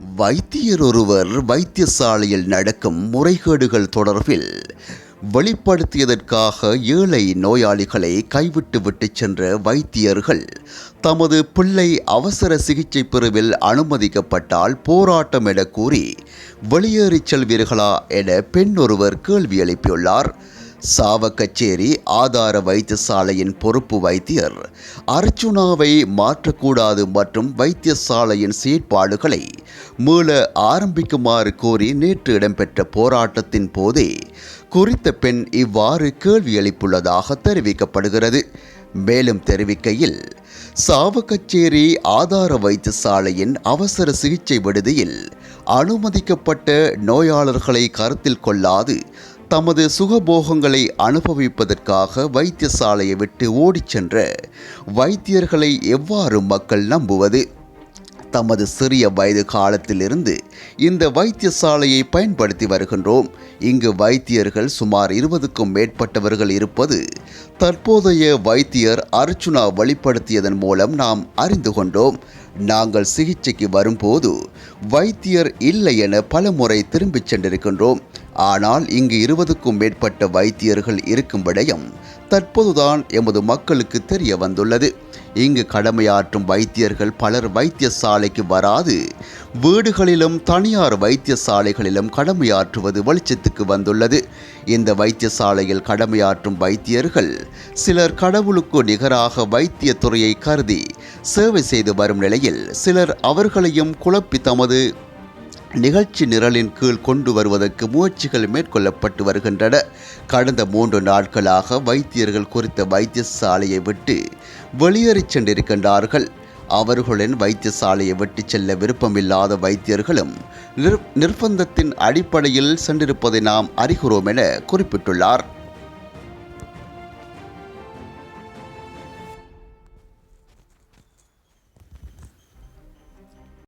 வைத்தியர் ஒருவர் வைத்தியசாலையில் நடக்கும் முறைகேடுகள் தொடர்பில் வெளிப்படுத்தியதற்காக ஏழை நோயாளிகளை கைவிட்டு விட்டுச் சென்ற வைத்தியர்கள் தமது பிள்ளை அவசர சிகிச்சை பிரிவில் அனுமதிக்கப்பட்டால் போராட்டம் என கூறி வெளியேறிச் செல்வீர்களா என பெண் ஒருவர் கேள்வி எழுப்பியுள்ளார். சாவக்கச்சேரி ஆதார வைத்தியசாலையின் பொறுப்பு வைத்தியர். அர்ச்சுனாவை மாற்றக்கூடாது மற்றும் வைத்தியசாலையின் செயற்பாடுகளை மீள ஆரம்பிக்குமாறு கோரி நேற்று இடம்பெற்ற போராட்டத்தின் போதே குறித்த பெண் இவ்வாறு கேள்வி எழுப்பியுள்ளதாக தெரிவிக்கப்படுகிறது. மேலும் தெரிவிக்கையில் சாவக்கச்சேரி ஆதார வைத்தியசாலையின் அவசர சிகிச்சை விடுதியில் அனுமதிக்கப்பட்ட நோயாளர்களை கருத்தில் கொள்ளாது தமது சுகபோகங்களை அனுபவிப்பதற்காக வைத்தியசாலையை விட்டு ஓடிச் சென்ற வைத்தியர்களை எவ்வாறு மக்கள் நம்புவது? தமது சிறிய வயது காலத்திலிருந்து இந்த வைத்தியசாலையை பயன்படுத்தி வருகின்றோம். இங்கு வைத்தியர்கள் சுமார் இருபதுக்கும் மேற்பட்டவர்கள் இருப்பது தற்போதைய வைத்தியர் அர்ச்சுனா வெளிப்படுத்தியதன் மூலம் நாம் அறிந்து கொண்டோம். நாங்கள் சிகிச்சைக்கு வரும்போது வைத்தியர் இல்லை என பலமுறை திரும்பிச் சென்றிருக்கின்றோம். ஆனால் இங்கு இருபதுக்கும் மேற்பட்ட வைத்தியர்கள் இருக்கும் விடயம் தற்போதுதான் எமது மக்களுக்கு தெரிய வந்துள்ளது. இங்கு கடமையாற்றும் வைத்தியர்கள் பலர் வைத்தியசாலைக்கு வராது. வீடுகளிலும் தனியார் வைத்தியசாலைகளிலும் கடமையாற்றுவது வெளிச்சத்துக்கு வந்துள்ளது. இந்த வைத்தியசாலையில் கடமையாற்றும் வைத்தியர்கள் சிலர் கடவுளுக்கு நிகராக வைத்தியத்துறையை கருதி சேவை செய்து வரும் நிலையில் சிலர் அவர்களையும் குழப்பி தமது நிகழ்ச்சி நிரலின் கீழ் கொண்டு வருவதற்கு முயற்சிகள் மேற்கொள்ளப்பட்டு வருகின்றன. கடந்த மூன்று நாட்களாக வைத்தியர்கள் குறித்த வைத்தியசாலையை விட்டு வெளியேறிச் சென்றிருக்கின்றார்கள். அவர்களின் வைத்தியசாலையை விட்டு செல்ல விருப்பமில்லாத வைத்தியர்களும் நிர் நிர்பந்தத்தின் அடிப்படையில் சென்றிருப்பதை நாம் அறிகிறோம் என குறிப்பிட்டுள்ளார்.